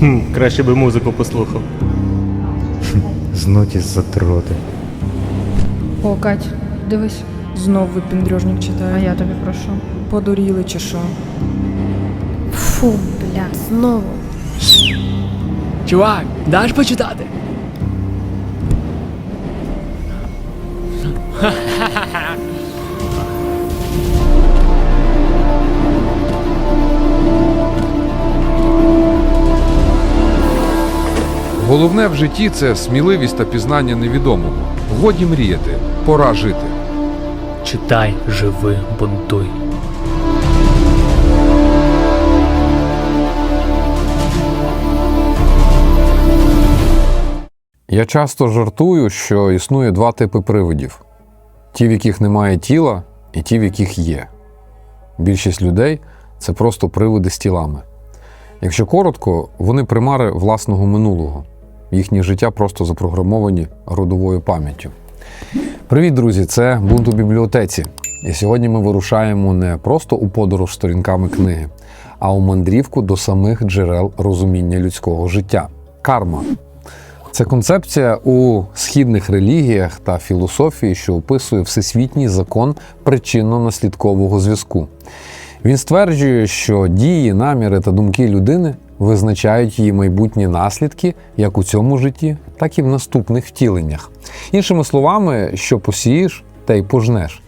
Хм, краще би музику послухав. Знуті затроти. О, Кать, дивись, знов випіндрюжник читає. А я тобі прошу. Подуріли чи що? Фу, бля, знову. Чувак, даш почитати? Головне в житті це сміливість та пізнання невідомого. Годі мріяти, пора жити. Читай, живи, бунтуй. Я часто жартую, що існує два типи привидів: ті, в яких немає тіла, і ті, в яких є. Більшість людей це просто привиди з тілами. Якщо коротко, вони примари власного минулого. Їхнє життя просто запрограмовані родовою пам'яттю. Привіт, друзі! Це бунт у бібліотеці. І сьогодні ми вирушаємо не просто у подорож сторінками книги, а у мандрівку до самих джерел розуміння людського життя карма. Це концепція у східних релігіях та філософії, що описує всесвітній закон причинно-наслідкового зв'язку. Він стверджує, що дії, наміри та думки людини визначають її майбутні наслідки як у цьому житті, так і в наступних втіленнях. Іншими словами, що посієш, те й пожнеш.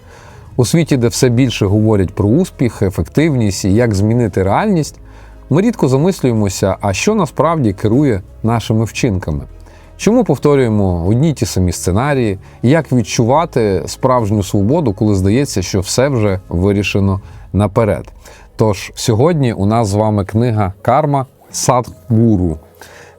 У світі, де все більше говорять про успіх, ефективність і як змінити реальність, ми рідко замислюємося, а що насправді керує нашими вчинками. Чому повторюємо одні ті самі сценарії, як відчувати справжню свободу, коли здається, що все вже вирішено наперед? Тож сьогодні у нас з вами книга Карма Садгуру.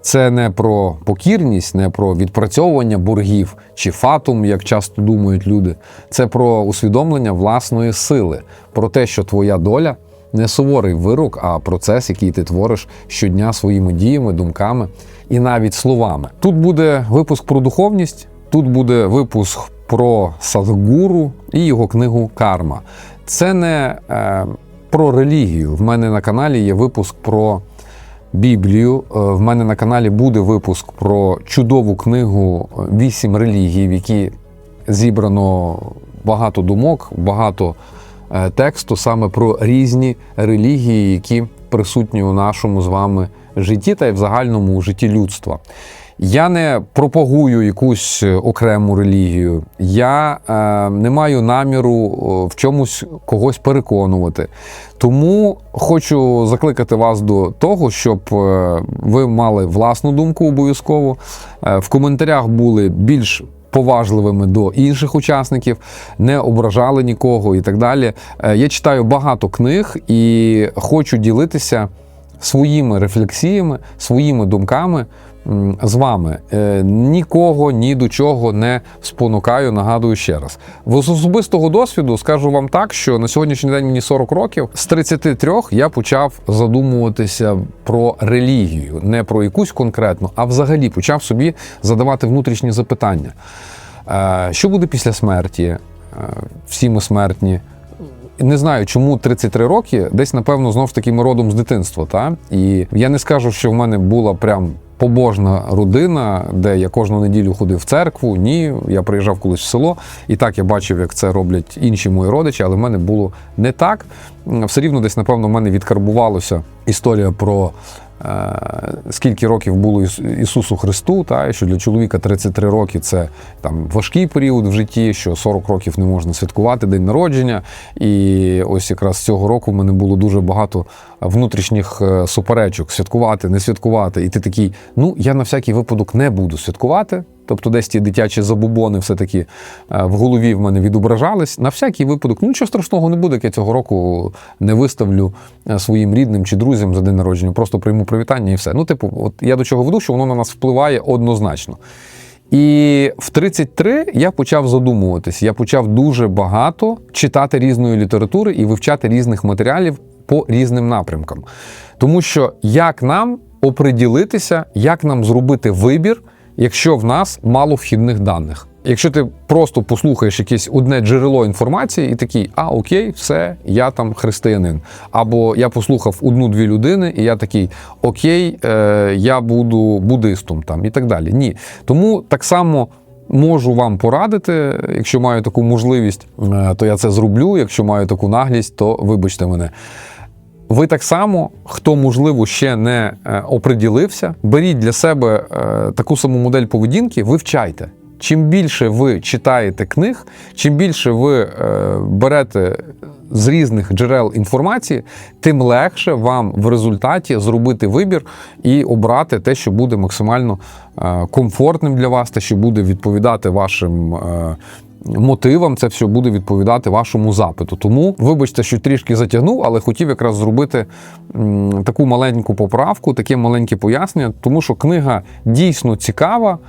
Це не про покірність, не про відпрацьовування боргів чи фатум, як часто думають люди. Це про усвідомлення власної сили, про те, що твоя доля не суворий вирок, а процес, який ти твориш щодня своїми діями, думками і навіть словами. Тут буде випуск про духовність, тут буде випуск про Садгуру і його книгу Карма. Це не е, про релігію. В мене на каналі є випуск про Біблію. Е, В мене на каналі буде випуск про чудову книгу Вісім релігій, в якій зібрано багато думок, багато е, тексту саме про різні релігії, які присутні у нашому з вами житті та й в загальному житті людства. Я не пропагую якусь е, окрему релігію, я е, не маю наміру е, в чомусь когось переконувати. Тому хочу закликати вас до того, щоб е, ви мали власну думку обов'язково. В коментарях були більш поважливими до інших учасників, не ображали нікого і так далі. Я читаю багато книг і хочу ділитися своїми рефлексіями, своїми думками з вами. Е, Нікого ні до чого не спонукаю, нагадую ще раз. В особистого досвіду скажу вам так, що на сьогоднішній день мені 40 років. З 33 я почав задумуватися про релігію, не про якусь конкретну, а взагалі почав собі задавати внутрішні запитання. Е, Що буде після смерті? Е, Всі ми смертні. Не знаю, чому 33 роки, десь, напевно, знов ж таки ми родом з дитинства. Та? І я не скажу, що в мене була прям побожна родина, де я кожну неділю ходив в церкву. Ні, я приїжджав колись в село, і так я бачив, як це роблять інші мої родичі, але в мене було не так. Все рівно десь, напевно, в мене відкарбувалося історія про. Е, Скільки років було Ісусу Христу, та що для чоловіка 33 роки це там важкий період в житті, що 40 років не можна святкувати день народження. І ось якраз цього року в мене було дуже багато внутрішніх е, суперечок: святкувати, не святкувати. І ти такий, ну я на всякий випадок не буду святкувати. Тобто, десь ті дитячі забубони все-таки е, в голові в мене відображались. На всякий випадок, ну нічого страшного не буде, як я цього року не виставлю е, своїм рідним чи друзям за день народження. Просто прийму привітання і все. Ну, типу, от я до чого веду, що воно на нас впливає однозначно. І в 33 я почав задумуватись. Я почав дуже багато читати різної літератури і вивчати різних матеріалів по різним напрямкам. Тому що як нам оприділитися, як нам зробити вибір, якщо в нас мало вхідних даних? Якщо ти просто послухаєш якесь одне джерело інформації і такий, а окей, все, я там християнин. Або я послухав одну-дві людини, і я такий, окей, е, я буду буддистом там і так далі. Ні. Тому так само. Можу вам порадити, якщо маю таку можливість, е, то я це зроблю. Якщо маю таку наглість, то вибачте мене. Ви так само, хто можливо ще не е, оприділився, беріть для себе е, таку саму модель поведінки, вивчайте. Чим більше ви читаєте книг, чим більше ви е, берете з різних джерел інформації, тим легше вам в результаті зробити вибір і обрати те, що буде максимально комфортним для вас, те, що буде відповідати вашим. Мотивам це все буде відповідати вашому запиту. Тому, вибачте, що трішки затягнув, але хотів якраз зробити таку маленьку поправку, таке маленьке пояснення, тому що книга дійсно цікава,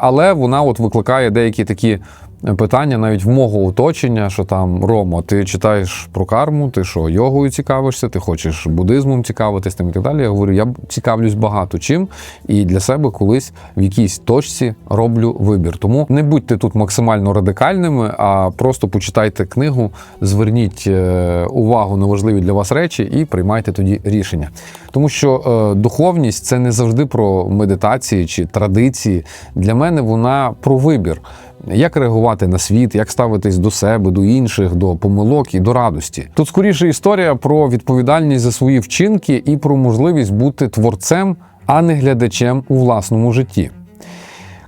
але вона от викликає деякі такі. Питання навіть в мого оточення, що там Рома, ти читаєш про карму, ти що, йогою цікавишся, ти хочеш буддизмом цікавитись тим і так далі. Я говорю, я цікавлюсь багато чим і для себе колись в якійсь точці роблю вибір. Тому не будьте тут максимально радикальними, а просто почитайте книгу, зверніть е, увагу на важливі для вас речі і приймайте тоді рішення. Тому що е, духовність це не завжди про медитації чи традиції. Для мене вона про вибір. Як реагувати на світ, як ставитись до себе, до інших, до помилок і до радості. Тут скоріше історія про відповідальність за свої вчинки і про можливість бути творцем, а не глядачем у власному житті.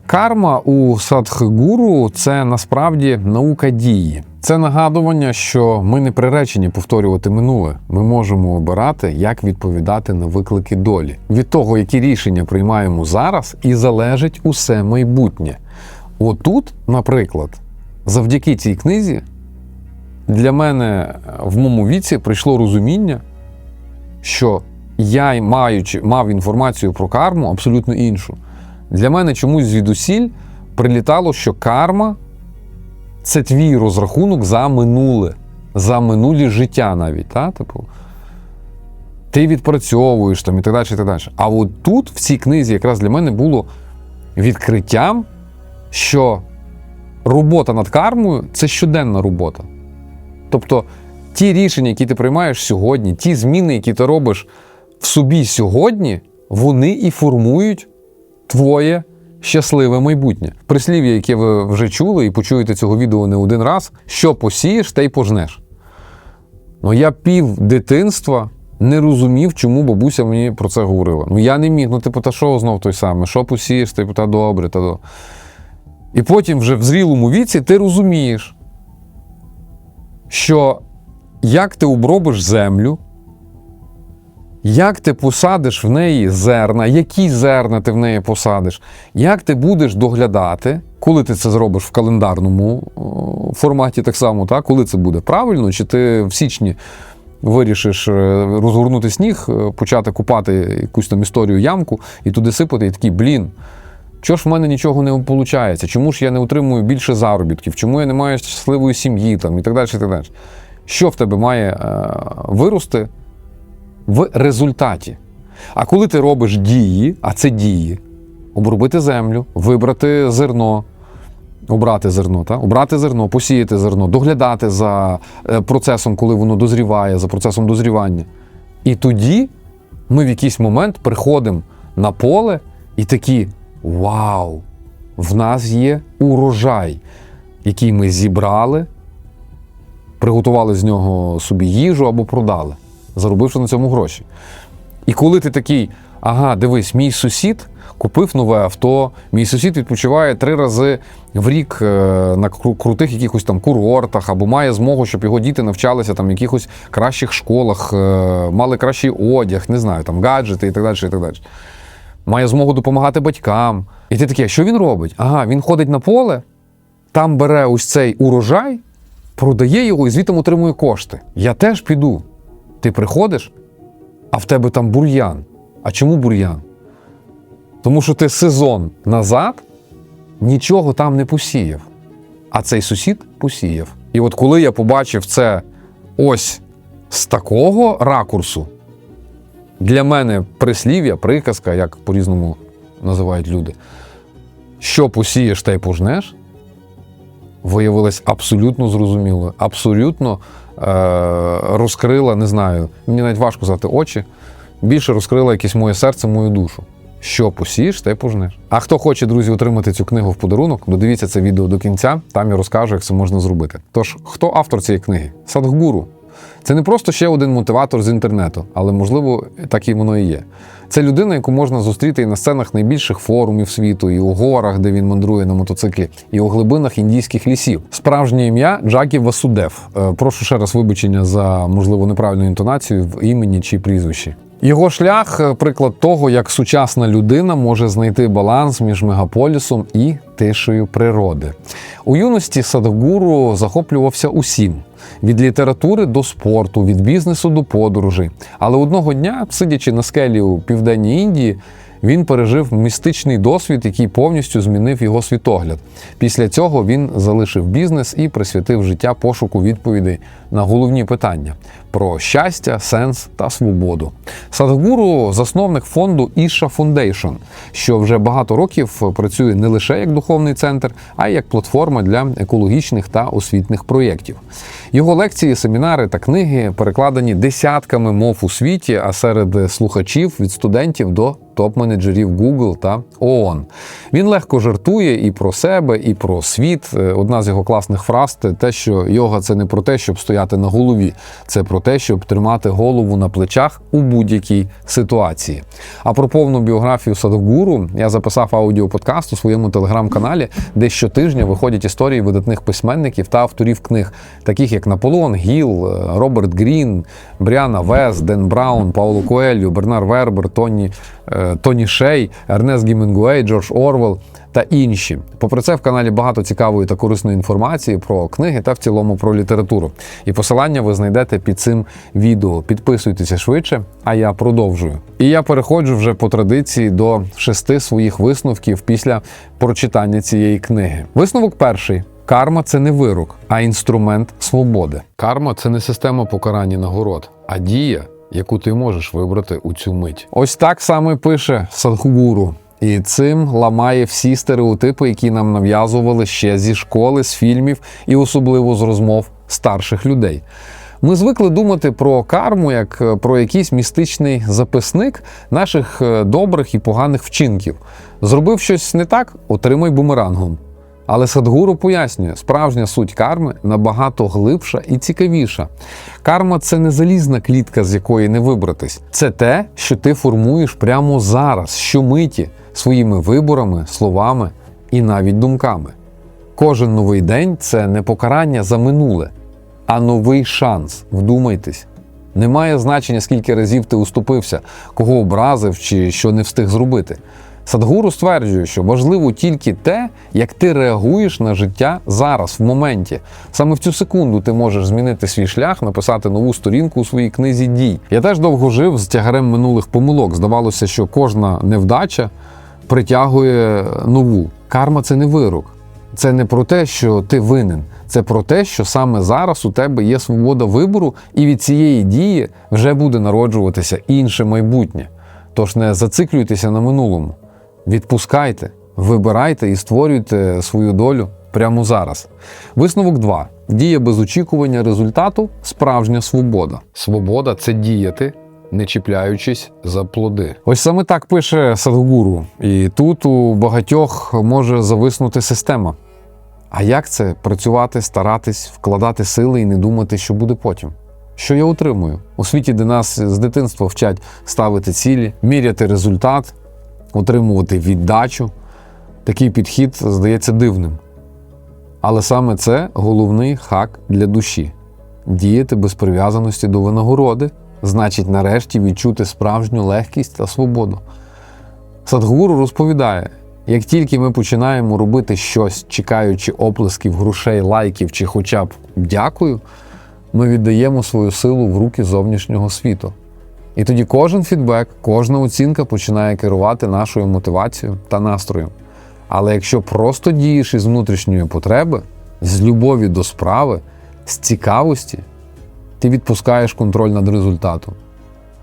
Карма у садхгуру це насправді наука дії. Це нагадування, що ми не приречені повторювати минуле. Ми можемо обирати, як відповідати на виклики долі. Від того, які рішення приймаємо зараз, і залежить усе майбутнє. Отут, наприклад, завдяки цій книзі, для мене в моєму віці прийшло розуміння, що я, маючи, мав інформацію про карму абсолютно іншу. Для мене чомусь звідусіль прилітало, що карма це твій розрахунок за минуле, за минулі життя навіть. Та? Типу, ти відпрацьовуєш там і так далі. І так далі. А от тут, в цій книзі, якраз для мене було відкриттям, що робота над кармою це щоденна робота. Тобто ті рішення, які ти приймаєш сьогодні, ті зміни, які ти робиш в собі сьогодні, вони і формують твоє щасливе майбутнє. Прислів'я, яке ви вже чули і почуєте цього відео не один раз, що посієш, те й пожнеш. Ну я пів дитинства не розумів, чому бабуся мені про це говорила. Ну я не міг, ну типу, та що знов той самий, що посієш, типу, та добре, та до. І потім вже в зрілому віці ти розумієш, що як ти обробиш землю, як ти посадиш в неї зерна, які зерна ти в неї посадиш, як ти будеш доглядати, коли ти це зробиш в календарному форматі, так само, так? коли це буде правильно, чи ти в січні вирішиш е, розгорнути сніг, е, почати купати якусь там історію ямку і туди сипати, і такий, блін. Чого ж в мене нічого не виходить? Чому ж я не отримую більше заробітків? Чому я не маю щасливої сім'ї там, і так далі. і так далі. Що в тебе має е, вирости в результаті? А коли ти робиш дії, а це дії, обробити землю, вибрати зерно, обрати зерно, та? обрати зерно, посіяти зерно, доглядати за е, процесом, коли воно дозріває, за процесом дозрівання. І тоді ми в якийсь момент приходимо на поле і такі. Вау! В нас є урожай, який ми зібрали, приготували з нього собі їжу або продали, заробивши на цьому гроші. І коли ти такий, ага, дивись, мій сусід купив нове авто, мій сусід відпочиває три рази в рік е, на крутих якихось там курортах, або має змогу, щоб його діти навчалися там в якихось кращих школах, е, мали кращий одяг, не знаю, там гаджети і так далі. І так далі має змогу допомагати батькам. І ти такий, а що він робить? Ага, він ходить на поле, там бере ось цей урожай, продає його і звідти отримує кошти. Я теж піду. Ти приходиш, а в тебе там бур'ян. А чому бур'ян? Тому що ти сезон назад нічого там не посіяв. А цей сусід посіяв. І от коли я побачив це ось з такого ракурсу, для мене прислів'я, приказка, як по-різному називають люди. Що посієш, те й пожнеш, виявилась абсолютно зрозумілою, абсолютно е- розкрила, не знаю, мені навіть важко сказати очі, більше розкрила якесь моє серце, мою душу. Що посієш, те пожнеш. А хто хоче, друзі, отримати цю книгу в подарунок, додивіться це відео до кінця, там я розкажу, як це можна зробити. Тож, хто автор цієї книги? Садхгуру. Це не просто ще один мотиватор з інтернету, але можливо так і воно і є. Це людина, яку можна зустріти і на сценах найбільших форумів світу, і у горах, де він мандрує на мотоциклі, і у глибинах індійських лісів. Справжнє ім'я Джакі Васудев. Е, Прошу ще раз вибачення за можливо неправильну інтонацію в імені чи прізвищі. Його шлях е, приклад того, як сучасна людина може знайти баланс між мегаполісом і тишею природи. У юності Садхгуру захоплювався усім. Від літератури до спорту, від бізнесу до подорожей. Але одного дня, сидячи на скелі у південній Індії, він пережив містичний досвід, який повністю змінив його світогляд. Після цього він залишив бізнес і присвятив життя пошуку відповідей на головні питання про щастя, сенс та свободу. Садхгуру – засновник фонду Isha Foundation, що вже багато років працює не лише як духовний центр, а й як платформа для екологічних та освітних проєктів. Його лекції, семінари та книги перекладені десятками мов у світі, а серед слухачів від студентів до топ-менеджерів Google та ООН. Він легко жартує і про себе, і про світ. Е, Одна з його класних фраз це те, що йога це не про те, щоб стояти на голові, це про те, щоб тримати голову на плечах у будь-якій ситуації. А про повну біографію Садогуру я записав аудіоподкаст у своєму телеграм-каналі, де щотижня виходять історії видатних письменників та авторів книг, таких як Наполеон Гіл, е, Роберт Грін, Бріана Вес, Ден Браун, Пауло Коельо, Бернар Вербер, Тоні, Тоні Шей, Ернест Гімінгуей, Джордж Орвел та інші. Попри це, в каналі багато цікавої та корисної інформації про книги та в цілому про літературу. І посилання ви знайдете під цим відео. Підписуйтеся швидше, а я продовжую. І я переходжу вже по традиції до шести своїх висновків після прочитання цієї книги. Висновок перший. Карма це не вирок, а інструмент свободи. Карма це не система покарання нагород, а дія, яку ти можеш вибрати у цю мить. Ось так саме пише Садхгуру. І цим ламає всі стереотипи, які нам нав'язували ще зі школи, з фільмів і особливо з розмов старших людей. Ми звикли думати про карму як е, про якийсь містичний записник наших е, добрих і поганих вчинків. Зробив щось не так, отримай бумерангом. Але Садгуру пояснює, справжня суть карми набагато глибша і цікавіша. Карма це не залізна клітка, з якої не вибратись. Це те, що ти формуєш прямо зараз, щомиті, своїми виборами, словами і навіть думками. Кожен новий день це не покарання за минуле, а новий шанс. Вдумайтесь. Немає значення, скільки разів ти уступився, кого образив чи що не встиг зробити. Садгуру стверджує, що важливо тільки те, як ти реагуєш на життя зараз, в моменті. Саме в цю секунду ти можеш змінити свій шлях, написати нову сторінку у своїй книзі дій. Я теж довго жив з тягарем минулих помилок. Здавалося, що кожна невдача притягує нову. Карма це не вирок. Це не про те, що ти винен. Це про те, що саме зараз у тебе є свобода вибору, і від цієї дії вже буде народжуватися інше майбутнє. Тож не зациклюйтеся на минулому. Відпускайте, вибирайте і створюйте свою долю прямо зараз. Висновок 2. Дія без очікування результату справжня свобода. Свобода це діяти, не чіпляючись за плоди. Ось саме так пише Садгуру. І тут у багатьох може зависнути система. А як це працювати, старатись, вкладати сили і не думати, що буде потім? Що я отримую? У світі, де нас з дитинства вчать ставити цілі, міряти результат, отримувати віддачу. Такий підхід здається дивним. Але саме це головний хак для душі. Діяти без прив'язаності до винагороди значить нарешті відчути справжню легкість та свободу. Садгуру розповідає: як тільки ми починаємо робити щось, чекаючи оплесків, грошей, лайків чи хоча б дякую, ми віддаємо свою силу в руки зовнішнього світу. І тоді кожен фідбек, кожна оцінка починає керувати нашою мотивацією та настроєм. Але якщо просто дієш із внутрішньої потреби, з любові до справи, з цікавості, ти відпускаєш контроль над результатом.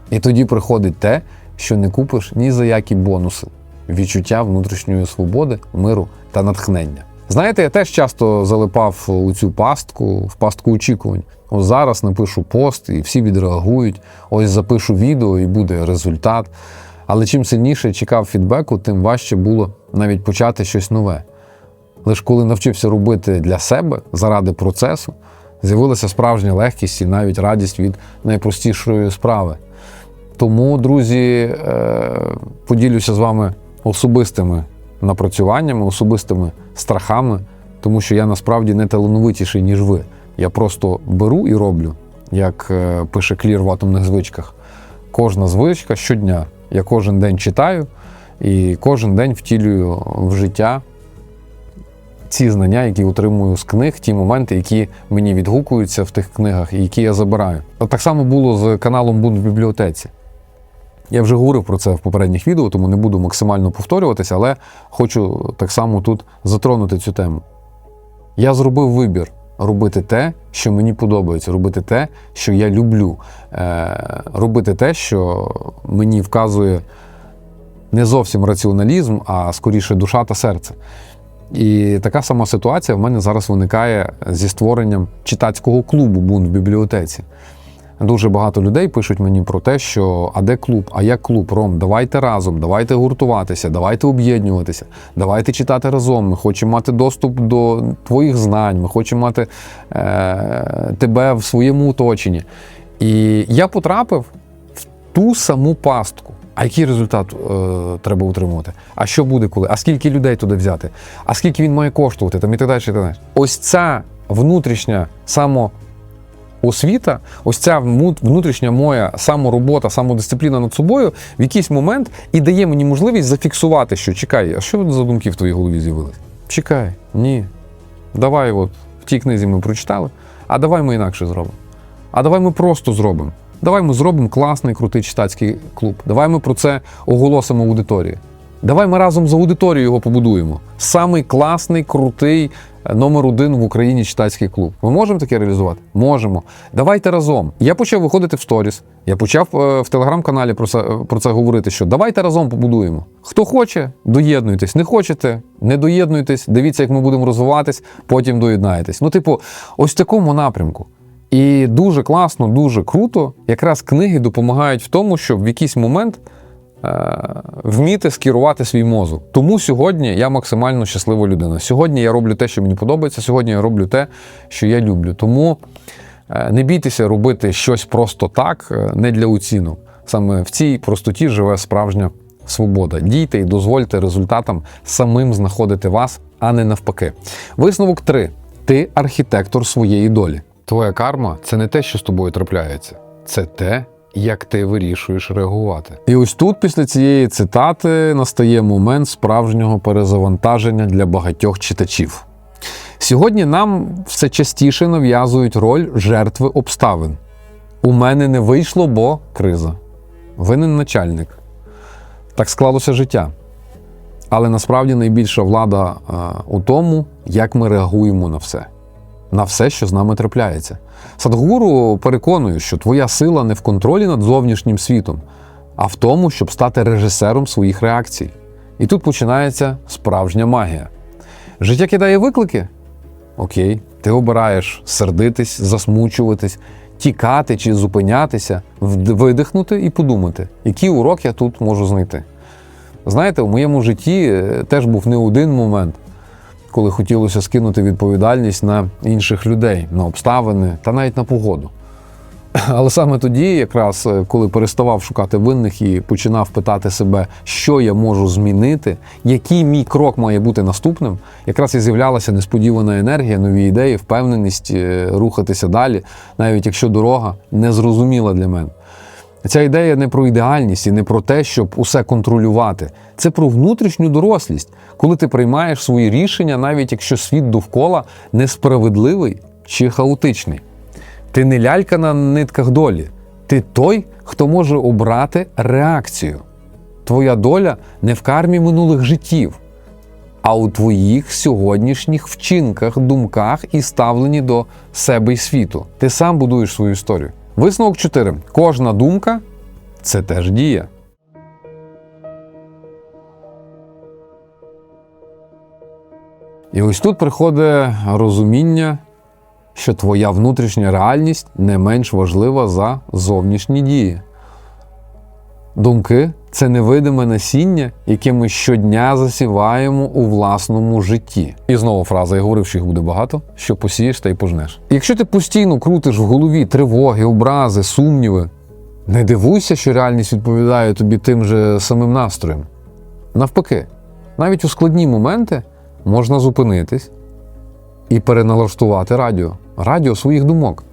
І тоді приходить те, що не купиш ні за які бонуси відчуття внутрішньої свободи, миру та натхнення. Знаєте, я теж часто залипав у цю пастку, в пастку очікувань. Ось зараз напишу пост, і всі відреагують. Ось запишу відео, і буде результат. Але чим сильніше чекав фідбеку, тим важче було навіть почати щось нове. Лише коли навчився робити для себе заради процесу, з'явилася справжня легкість і навіть радість від найпростішої справи. Тому, друзі, е, поділюся з вами особистими напрацюваннями, особистими страхами, тому що я насправді не талановитіший, ніж ви. Я просто беру і роблю, як е, пише Клір в атомних звичках. Кожна звичка щодня. Я кожен день читаю і кожен день втілюю в життя ці знання, які отримую з книг, ті моменти, які мені відгукуються в тих книгах і які я забираю. Так само було з каналом Бунт в бібліотеці. Я вже говорив про це в попередніх відео, тому не буду максимально повторюватися, але хочу так само тут затронути цю тему. Я зробив вибір робити те, що мені подобається, робити те, що я люблю, е, робити те, що мені вказує не зовсім раціоналізм, а скоріше душа та серце. І така сама ситуація в мене зараз виникає зі створенням читацького клубу Бунт в бібліотеці. Дуже багато людей пишуть мені про те, що а де клуб, а як клуб, Ром, давайте разом, давайте гуртуватися, давайте об'єднуватися, давайте читати разом. Ми хочемо мати доступ до твоїх знань, ми хочемо мати е, тебе в своєму оточенні. І я потрапив в ту саму пастку. А який результат е, треба утримувати? А що буде коли? А скільки людей туди взяти? А скільки він має коштувати? Там і так далі. І. Ось ця внутрішня само освіта, ось ця внутрішня моя саморобота, самодисципліна над собою в якийсь момент і дає мені можливість зафіксувати, що чекай, а що за думки в твоїй голові з'явились? Чекай, ні. Давай, от в тій книзі ми прочитали, а давай ми інакше зробимо. А давай ми просто зробимо. Давай ми зробимо класний, крутий читацький клуб. Давай ми про це оголосимо аудиторії. Давай ми разом з аудиторією його побудуємо. Самий класний, крутий номер один в Україні читацький клуб. Ми можемо таке реалізувати? Можемо. Давайте разом. Я почав виходити в сторіс. Я почав е, в телеграм-каналі про це, про це говорити. Що давайте разом побудуємо. Хто хоче, доєднуйтесь. Не хочете, не доєднуйтесь. Дивіться, як ми будемо розвиватись, потім доєднаєтесь. Ну, типу, ось в такому напрямку. І дуже класно, дуже круто. Якраз книги допомагають в тому, щоб в якийсь момент вміти скерувати свій мозок. Тому сьогодні я максимально щаслива людина. Сьогодні я роблю те, що мені подобається. Сьогодні я роблю те, що я люблю. Тому е, не бійтеся робити щось просто так, е, не для оцінок. Саме в цій простоті живе справжня свобода. Дійте і дозвольте результатам самим знаходити вас, а не навпаки. Висновок 3. Ти архітектор своєї долі. Твоя карма це не те, що з тобою трапляється, це те, як ти вирішуєш реагувати. І ось тут, після цієї цитати, настає момент справжнього перезавантаження для багатьох читачів. Сьогодні нам все частіше нав'язують роль жертви обставин. У мене не вийшло, бо криза. Винен начальник. Так склалося життя. Але насправді найбільша влада е, у тому, як ми реагуємо на все, на все, що з нами трапляється. Садгуру переконує, що твоя сила не в контролі над зовнішнім світом, а в тому, щоб стати режисером своїх реакцій. І тут починається справжня магія. Життя кидає виклики. Окей, ти обираєш сердитись, засмучуватись, тікати чи зупинятися, видихнути і подумати, який урок я тут можу знайти. Знаєте, в моєму житті е, теж був не один момент, коли хотілося скинути відповідальність на інших людей, на обставини та навіть на погоду. Але саме тоді, якраз е, коли переставав шукати винних і починав питати себе, що я можу змінити, який мій крок має бути наступним, якраз і з'являлася несподівана енергія, нові ідеї, впевненість е, рухатися далі, навіть якщо дорога не зрозуміла для мене. Ця ідея не про ідеальність і не про те, щоб усе контролювати. Це про внутрішню дорослість, коли ти приймаєш свої рішення, навіть якщо світ довкола несправедливий чи хаотичний. Ти не лялька на нитках долі. Ти той, хто може обрати реакцію. Твоя доля не в кармі минулих життів, а у твоїх сьогоднішніх вчинках, думках і ставленні до себе й світу. Ти сам будуєш свою історію. Висновок 4. Кожна думка це теж дія. І ось тут приходить розуміння, що твоя внутрішня реальність не менш важлива за зовнішні дії. Думки це невидиме насіння, яке ми щодня засіваємо у власному житті. І знову фраза: я говорив, що їх буде багато, що посієш та й пожнеш. Якщо ти постійно крутиш в голові тривоги, образи, сумніви, не дивуйся, що реальність відповідає тобі тим же самим настроєм. Навпаки, навіть у складні моменти можна зупинитись і переналаштувати радіо, радіо своїх думок,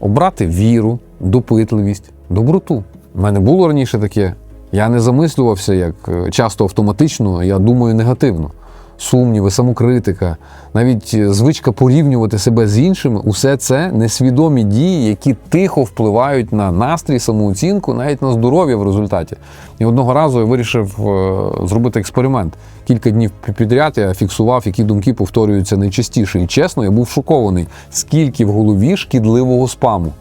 обрати віру, допитливість, доброту. У мене було раніше таке. Я не замислювався як е, часто автоматично, я думаю негативно. Сумніви, самокритика, навіть е, звичка порівнювати себе з іншими усе це несвідомі дії, які тихо впливають на настрій, самооцінку, навіть на здоров'я в результаті. І одного разу я вирішив е, зробити експеримент. Кілька днів підряд я фіксував, які думки повторюються найчастіше. І чесно, я був шокований, скільки в голові шкідливого спаму.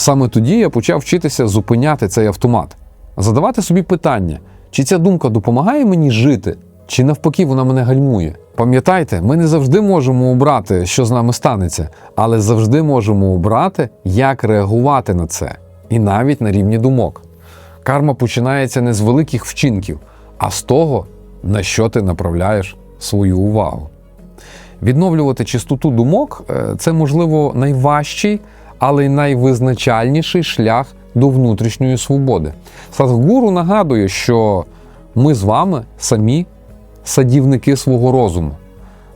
Саме тоді я почав вчитися зупиняти цей автомат, задавати собі питання, чи ця думка допомагає мені жити, чи навпаки вона мене гальмує. Пам'ятайте, ми не завжди можемо обрати, що з нами станеться, але завжди можемо обрати, як реагувати на це, і навіть на рівні думок. Карма починається не з великих вчинків, а з того, на що ти направляєш свою увагу. Відновлювати чистоту думок е, це, можливо, найважчий, але й найвизначальніший шлях до внутрішньої свободи. Садхгуру нагадує, що ми з вами самі садівники свого розуму.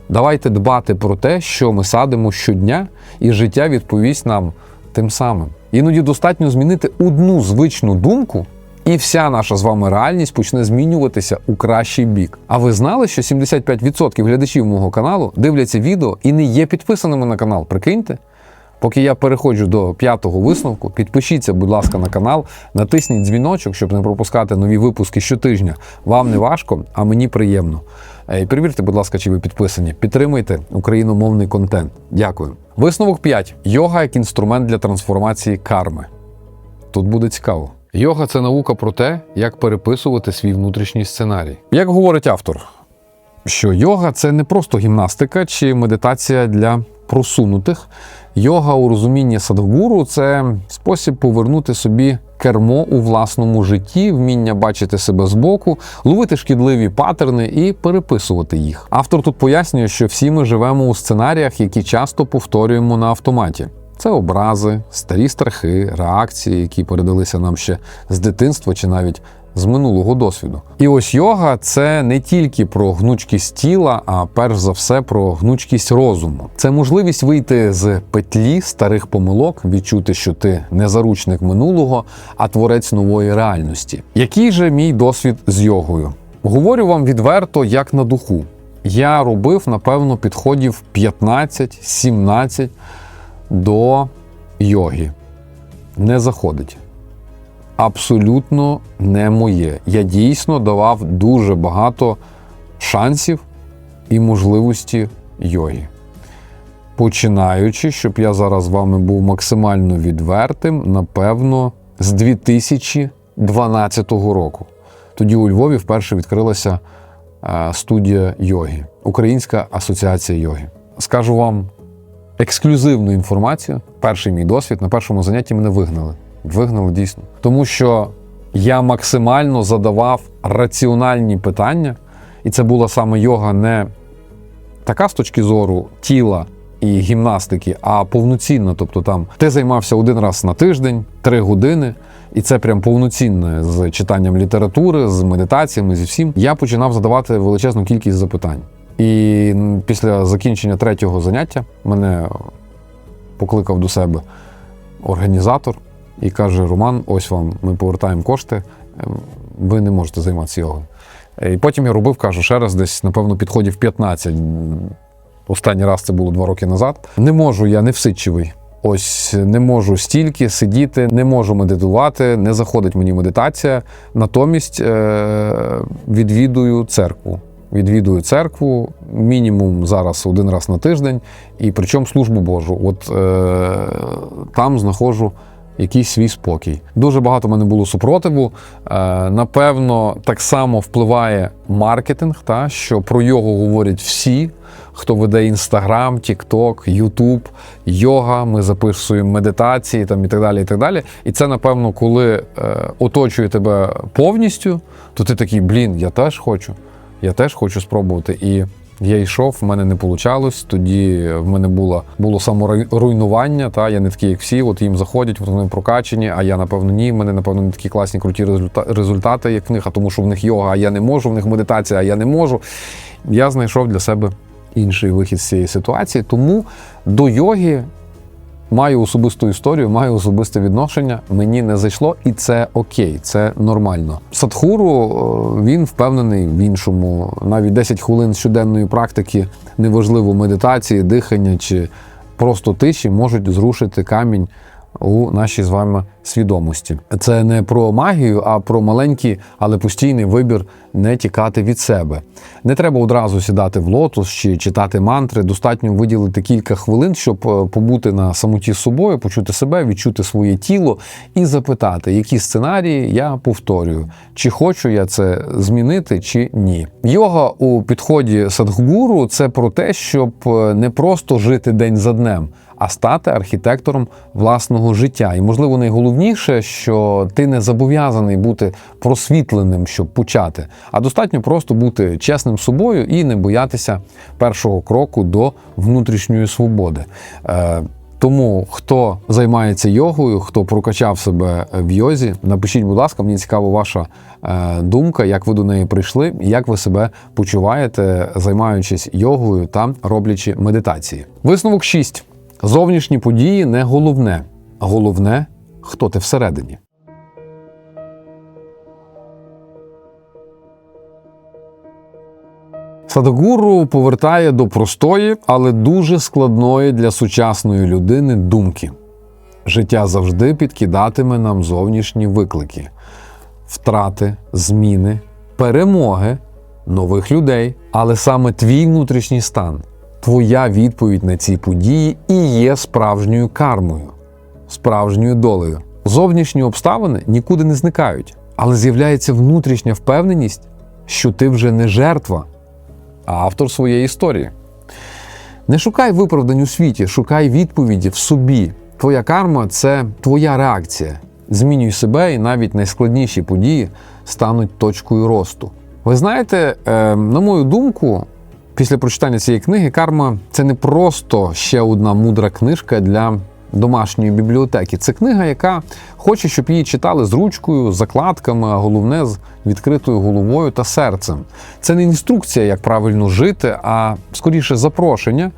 Давайте дбати про те, що ми садимо щодня, і життя відповість нам тим самим. Іноді достатньо змінити одну звичну думку, і вся наша з вами реальність почне змінюватися у кращий бік. А ви знали, що 75% глядачів мого каналу дивляться відео і не є підписаними на канал? Прикиньте? Поки я переходжу до п'ятого висновку, підпишіться, будь ласка, на канал, натисніть дзвіночок, щоб не пропускати нові випуски щотижня. Вам не важко, а мені приємно. Е, І перевірте, будь ласка, чи ви підписані. Підтримуйте україномовний контент. Дякую. Висновок 5. Йога як інструмент для трансформації карми. Тут буде цікаво. Йога це наука про те, як переписувати свій внутрішній сценарій. Як говорить автор, що йога це не просто гімнастика чи медитація для просунутих. Йога у розумінні садхгуру це спосіб повернути собі кермо у власному житті, вміння бачити себе збоку, ловити шкідливі патерни і переписувати їх. Автор тут пояснює, що всі ми живемо у сценаріях, які часто повторюємо на автоматі. Це образи, старі страхи, реакції, які передалися нам ще з дитинства чи навіть з минулого досвіду. І ось йога це не тільки про гнучкість тіла, а перш за все про гнучкість розуму. Це можливість вийти з петлі старих помилок, відчути, що ти не заручник минулого, а творець нової реальності. Який же мій досвід з йогою? Говорю вам відверто, як на духу. Я робив, напевно, підходів 15-17 до йоги. Не заходить абсолютно не моє. Я дійсно давав дуже багато шансів і можливості йоги. Починаючи, щоб я зараз з вами був максимально відвертим, напевно, з 2012 року. Тоді у Львові вперше відкрилася е, студія йоги, Українська асоціація йоги. Скажу вам ексклюзивну інформацію. Перший мій досвід на першому занятті мене вигнали. Вигнали дійсно. Тому що я максимально задавав раціональні питання, і це була саме йога не така з точки зору тіла і гімнастики, а повноцінна. Тобто там ти займався один раз на тиждень, три години, і це прям повноцінне з читанням літератури, з медитаціями, зі всім. Я починав задавати величезну кількість запитань. І після закінчення третього заняття мене покликав до себе організатор і каже: Роман, ось вам ми повертаємо кошти, е, ви не можете займатися йогою. Е, І потім я робив, кажу, ще раз, десь, напевно, підходів 15. Останній раз це було два роки назад. Не можу, я не всидчивий. Ось не можу стільки сидіти, не можу медитувати, не заходить мені медитація. Натомість е- відвідую церкву. Відвідую церкву мінімум зараз один раз на тиждень, і причому службу Божу. От е- там знаходжу якийсь свій спокій. Дуже багато в мене було супротиву. Е, напевно, так само впливає маркетинг, та, що про його говорять всі. хто веде Інстаграм, Тікток, Ютуб, йога, ми записуємо медитації там і так далі. І так далі. І це, напевно, коли е, оточує тебе повністю, то ти такий, блін, я теж хочу. Я теж хочу спробувати. І я йшов, в мене не вийшло. Тоді в мене було, було саморуйнування. Та я не такий, як всі. От їм заходять, от вони прокачені, а я, напевно, ні. В мене, напевно, не такі класні круті результа- результати, як в них, а тому що в них йога, а я не можу, в них медитація, а я не можу. Я знайшов для себе інший вихід з цієї ситуації. Тому до йоги маю особисту історію, маю особисте відношення. Мені не зайшло, і це окей, це нормально. Садхуру е, він впевнений в іншому. Навіть 10 хвилин щоденної практики, неважливо медитації, дихання чи просто тиші, можуть зрушити камінь. У нашій з вами свідомості. Це не про магію, а про маленький, але постійний вибір не тікати від себе. Не треба одразу сідати в лотос чи читати мантри. Достатньо виділити кілька хвилин, щоб е, побути на самоті з собою, почути себе, відчути своє тіло і запитати, які сценарії я повторюю, чи хочу я це змінити, чи ні. Йога у підході садхгуру це про те, щоб е, не просто жити день за днем. А стати архітектором власного життя. І, можливо, найголовніше, що ти не зобов'язаний бути просвітленим, щоб почати, а достатньо просто бути чесним собою і не боятися першого кроку до внутрішньої свободи. Е, тому хто займається йогою, хто прокачав себе в йозі, напишіть, будь ласка, мені цікава ваша е, думка, як ви до неї прийшли, як ви себе почуваєте, займаючись йогою та роблячи медитації. Висновок 6. Зовнішні події не головне. Головне, хто ти всередині. Садогуру повертає до простої, але дуже складної для сучасної людини думки. Життя завжди підкидатиме нам зовнішні виклики, втрати, зміни, перемоги, нових людей. Але саме твій внутрішній стан, твоя відповідь на ці події і є справжньою кармою, справжньою долею. Зовнішні обставини нікуди не зникають, але з'являється внутрішня впевненість, що ти вже не жертва, а автор своєї історії. Не шукай виправдань у світі, шукай відповіді в собі. Твоя карма це твоя реакція. Змінюй себе, і навіть найскладніші події стануть точкою росту. Ви знаєте, е, на мою думку, після прочитання цієї книги карма це не просто ще одна мудра книжка для домашньої бібліотеки. Це книга, яка хоче, щоб її читали з ручкою, з закладками, а головне з відкритою головою та серцем. Це не інструкція, як правильно жити, а скоріше запрошення.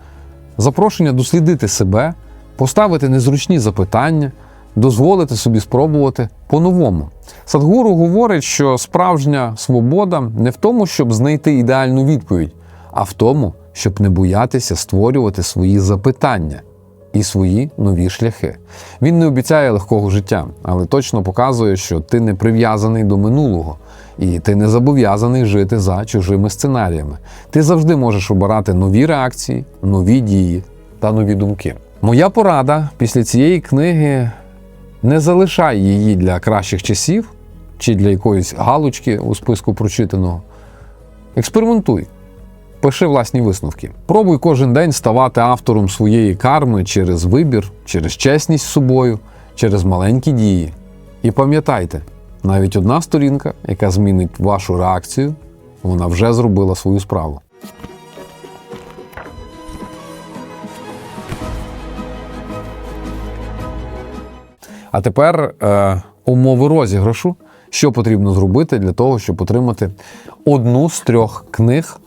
Запрошення дослідити себе, поставити незручні запитання, дозволити собі спробувати по-новому. Садгуру говорить, що справжня свобода не в тому, щоб знайти ідеальну відповідь, а в тому, щоб не боятися створювати свої запитання і свої нові шляхи. Він не обіцяє легкого життя, але точно показує, що ти не прив'язаний до минулого, і ти не зобов'язаний жити за чужими сценаріями. Ти завжди можеш обирати нові реакції, нові дії та нові думки. Моя порада після цієї книги не залишай її для кращих часів чи для якоїсь галочки у списку прочитаного. Експериментуй. Пиши власні висновки. Пробуй кожен день ставати автором своєї карми через вибір, через чесність з собою, через маленькі дії. І пам'ятайте, навіть одна сторінка, яка змінить вашу реакцію, вона вже зробила свою справу. А тепер е, умови розіграшу. Що потрібно зробити для того, щоб отримати одну з трьох книг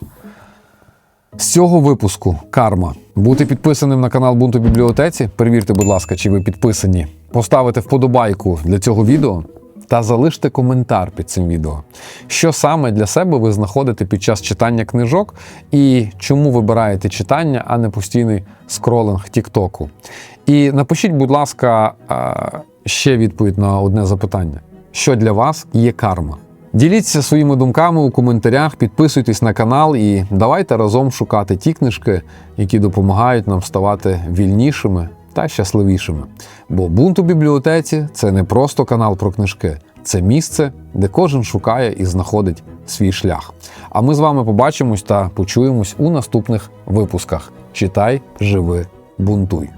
з цього випуску Карма. Бути підписаним на канал Бунту бібліотеці. Перевірте, будь ласка, чи ви підписані. Поставити вподобайку для цього відео та залиште коментар під цим відео. Що саме для себе ви знаходите під час читання книжок і чому вибираєте читання, а не постійний скролинг Тіктоку. І напишіть, будь ласка, ще відповідь на одне запитання: що для вас є карма? Діліться своїми думками у коментарях, підписуйтесь на канал і давайте разом шукати ті книжки, які допомагають нам ставати вільнішими та щасливішими. Бо бунт у бібліотеці це не просто канал про книжки, це місце, де кожен шукає і знаходить свій шлях. А ми з вами побачимось та почуємось у наступних випусках. Читай, живи, бунтуй.